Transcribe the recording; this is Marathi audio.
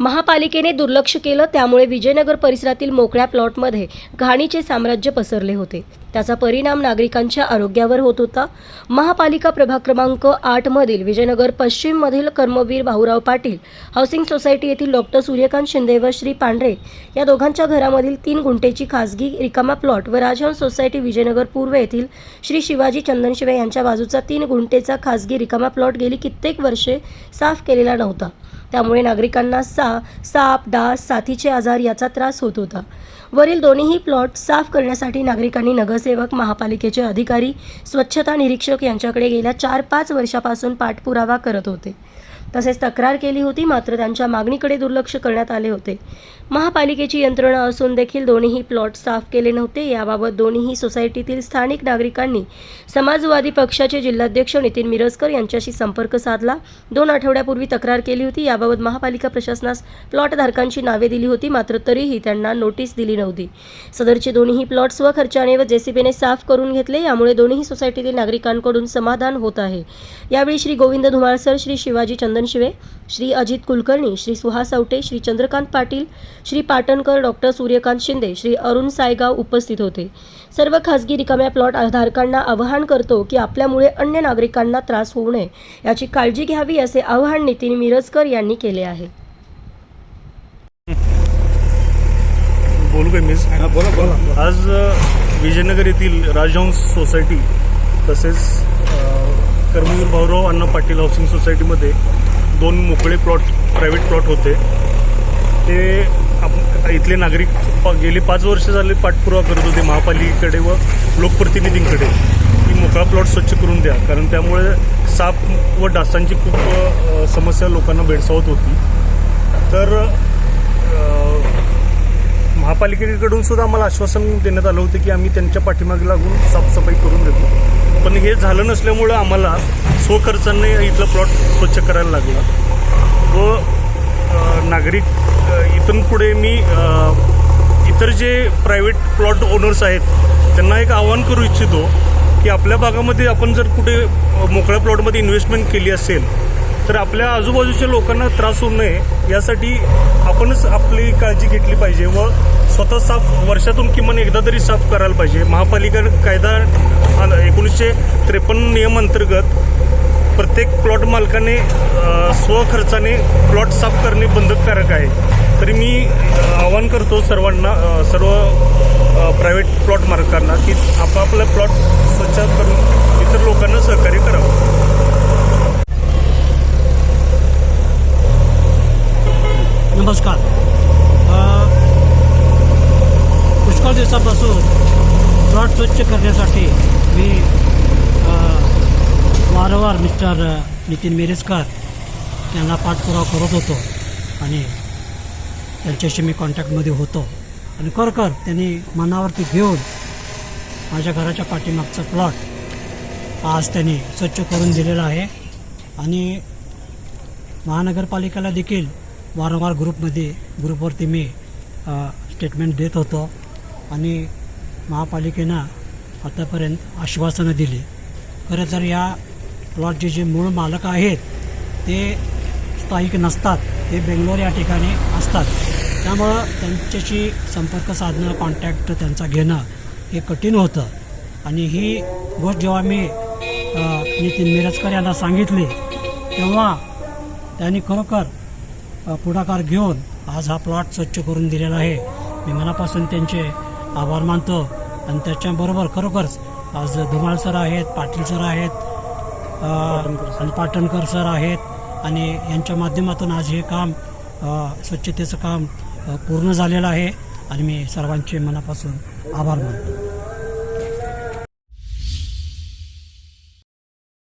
महापालिकेने दुर्लक्ष केलं त्यामुळे विजयनगर परिसरातील मोकळ्या प्लॉटमध्ये घाणीचे साम्राज्य पसरले होते. त्याचा परिणाम नागरिकांच्या आरोग्यावर होत होता. महापालिका प्रभाग क्रमांक आठमधील विजयनगर पश्चिममधील कर्मवीर भाऊराव पाटील हाऊसिंग सोसायटी येथील डॉक्टर सूर्यकांत शिंदे व श्री पांढरे या दोघांच्या घरामधील तीन गुंठेची खासगी रिकामा प्लॉट व राजहंस सोसायटी विजयनगर पूर्व येथील श्री शिवाजी चंदनशिवे यांच्या बाजूचा तीन गुंठेचा खासगी रिकामा प्लॉट गेली कित्येक वर्षे साफ केलेला नव्हता. त्यामुळे नागरिकांना सा साप डास साथीचे आजार याचा त्रास होत होता. वरील दोन्हीही प्लॉट साफ करण्यासाठी नागरिकांनी नगरसेवक महापालिकेचे अधिकारी स्वच्छता निरीक्षक यांच्याकडे गेल्या चार पाच वर्षापासून पाठपुरावा करत होते. तसेच तक्रार केली होती मात्र त्यांच्या मागणीकडे दुर्लक्ष करण्यात आले होते. महापालिकेची यंत्रणा असून देखील दोन्हीही प्लॉट साफ केले नव्हते. याबाबत दोन्हीही सोसायटीतील स्थानिक नागरिकांनी समाजवादी पक्षाचे जिल्हाध्यक्ष नितीन मिरजकर यांच्याशी संपर्क साधला. दोन आठवड्यापूर्वी तक्रार केली होती. याबाबत महापालिका प्रशासनास प्लॉट धारकांची नावे दिली होती मात्र तरीही त्यांना नोटीस दिली नव्हती. सदरचे दोन्हीही प्लॉट स्वखर्चाने व जेसीबीने साफ करून घेतले. यामुळे दोन्ही सोसायटीतील नागरिकांकडून समाधान होत आहे. यावेळी श्री गोविंद धुमाळसर श्री शिवाजी चंदनशिवे श्री अजित कुलकर्णी श्री सुहास आवटे श्री चंद्रकांत पाटील श्री पाटणकर डॉक्टर सूर्यकांत शिंदे श्री अरुण सायगाव उपस्थित होते. सर्व खासगी रिकाम्या प्लॉट धारकांना आवाहन करतो की आपल्यामुळे अन्य नागरिकांना त्रास होऊ नये याची काळजी घ्यावी असे आवाहन नितीन मिरजकर यांनी केले आहे. बोलू बोला बोला. आज विजयनगर येथील राजहंस सोसायटी तसेच कर्मवीर भाऊराव अण्णा पाटील हाऊसिंग सोसायटीमध्ये दोन मोकळे प्लॉट प्रायव्हेट प्लॉट होते. ते आप- इथले नागरिक गेली पाच वर्ष झाले पाठपुरावा करत होते महापालिकेकडे व लोकप्रतिनिधींकडे. की मोकळा प्लॉट स्वच्छ करून द्या. कारण त्यामुळे साप व डासांची खूप समस्या लोकांना भेडसावत होती. तर महापालिकेकडून सुद्धा आम्हाला आश्वासन देण्यात आलं होतं की आम्ही त्यांच्या पाठीमागे लागून साफसफाई करून देतो. पण हे झालं नसल्यामुळं आम्हाला स्वखर्चाने इथला प्लॉट स्वच्छ करायला लागला. व नागरिक इथून पुढे मी इतर जे प्रायव्हेट प्लॉट ओनर्स आहेत त्यांना एक आवाहन करू इच्छितो की आपल्या भागामध्ये आपण जर कुठे मोकळ्या प्लॉटमध्ये इन्व्हेस्टमेंट केली असेल तर आपल्या आजूबाजूच्या लोकांना त्रास होऊ नये. यासाठी आपणच आपली काळजी घेतली पाहिजे व स्वतः साफ वर्षातून किमान एकदा तरी साफ करायला पाहिजे. महापालिका कायदा एकोणीसशे त्रेपन्न नियम अंतर्गत प्रत्येक प्लॉट मालकाने स्वखर्चाने प्लॉट साफ करणे बंधनकारक आहे. तरी मी आवाहन करतो सर्वांना सर्व प्रायव्हेट प्लॉट मालकांना की आपापला प्लॉट स्वच्छ करून इतर लोकांना सहकार्य करावं. नमस्कार. पुष्कळ दिवसापासून प्लॉट स्वच्छ करण्यासाठी मी वारंवार मिस्टर नितीन मिरजकर यांना पाठपुरावा करत होतो आणि त्यांच्याशी मी कॉन्टॅक्टमध्ये होतो. आणि कर कर त्यांनी मनावरती घेऊन माझ्या घराच्या पाठीमागचा प्लॉट आज त्यांनी स्वच्छ करून दिलेला आहे. आणि महानगरपालिकेला देखील वारंवार ग्रुपमध्ये ग्रुपवरती मी स्टेटमेंट देत होतो. आणि महापालिकेनं आतापर्यंत आश्वासनं दिली. खरं तर या प्लॉटचे जे मूळ मालक आहेत ते स्थायिक नसतात. ते बेंगलोर या ठिकाणी असतात. त्यामुळं त्यांच्याशी संपर्क साधणं कॉन्टॅक्ट त्यांचा घेणं हे कठीण होतं. आणि ही गोष्ट जेव्हा मी नितीन मिरजकर यांना सांगितली तेव्हा त्यांनी खरोखर पुढाकार घेऊन आज हा प्लॉट स्वच्छ करून दिलेला आहे. मी मनापासून त्यांचे आभार मानतो. आणि त्याच्याबरोबर खरोखरच आज धुमाळ सर आहेत पाटील सर आहेत आणि पाटणकर सर आहेत आणि यांच्या माध्यमातून आज हे काम स्वच्छतेचं काम पूर्ण झालेलं आहे. आणि मी सर्वांचे मनापासून आभार मानतो.